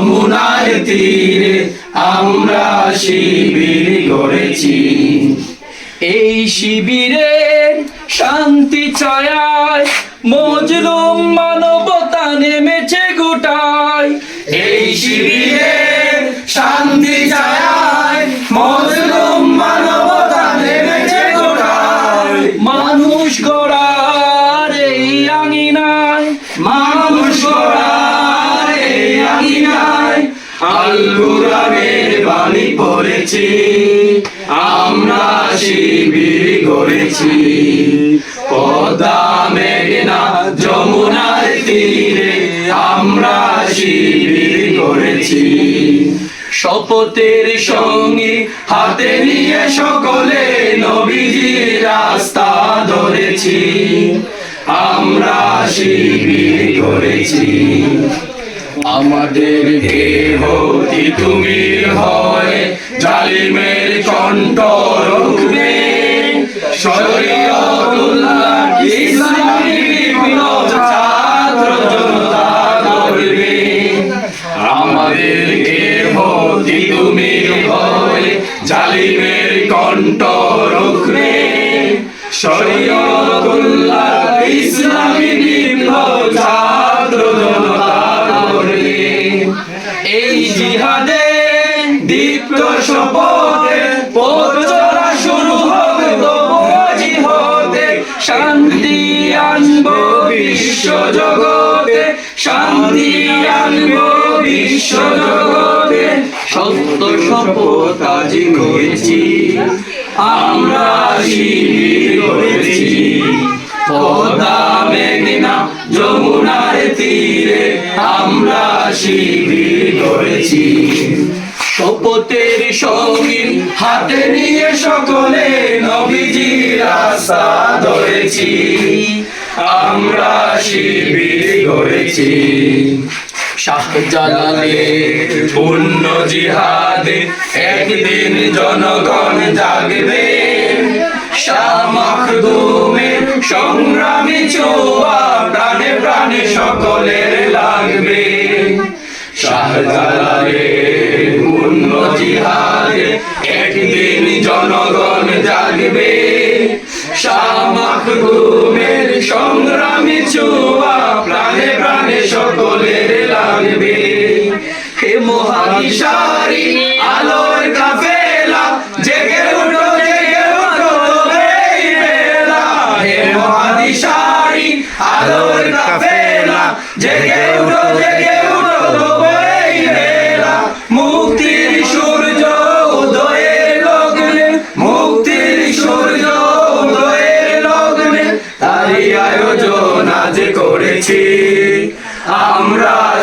যমুনার তীরে আমরা শিবির গড়েছি। এই শিবিরের শান্তি ছায়ায় মজলুম মানবতা নেমেছে গোটায়। এই শিবিরের আল কোরআনের বাণী পড়েছি, আমরা শিবির গড়েছি পদ্মা মেঘনা যমুনার তীরে আমরা শিবির গড়েছি শপথের সঙ্গে হাতে নিয়ে সকলে নবীজি রাস্তা ধরেছি, আমরা শিবির করেছি। আমাদের দেহ তুমি হয় জালিমের কণ্ঠ রুখবে শরীয়তুল্লাহ ইসলামী বিপ্লব ছাত্র জনতা তুমি হয় জালিমের কণ্ঠ রুখবে শরীয়তুল্লাহ দীপ্ত শপথে পথ চলা শুরু হবে তবুজি হতে শান্তি আনব বিশ্ব জগতে, শান্তি আনব বিশ্ব জগতে। সত্য শপথ আজ করেছি, আমরা শিবির করেছি। পদা মেঘনা যমুনার তীরে আমরা শিবির করেছি। শপথের সঙ্গী হাতে নিয়ে সকলে নবীজি রাস্তা ধরেছি। আমরা শিবির করেছি শাহজালালে পূর্ণ জিহাদে একদিন জনগণ জাগবে। শামাখদুমের সংগ্রামী ছোয়া প্রাণে প্রাণে সকলের লাগবে। শাহজালালে জিহাদে, একদিন জনগণ জাগবে। শামাখদুমের সংগ্রামী ছোয়া প্রাণে প্রাণে সকলের লাগবে। হে মহাদিশারি আলোর কাফেলা, জেগে উঠো জেগে উঠো এই বেলা। হে মহাদিশারি আলোর কাফেলা, জেগে উঠো, জেগে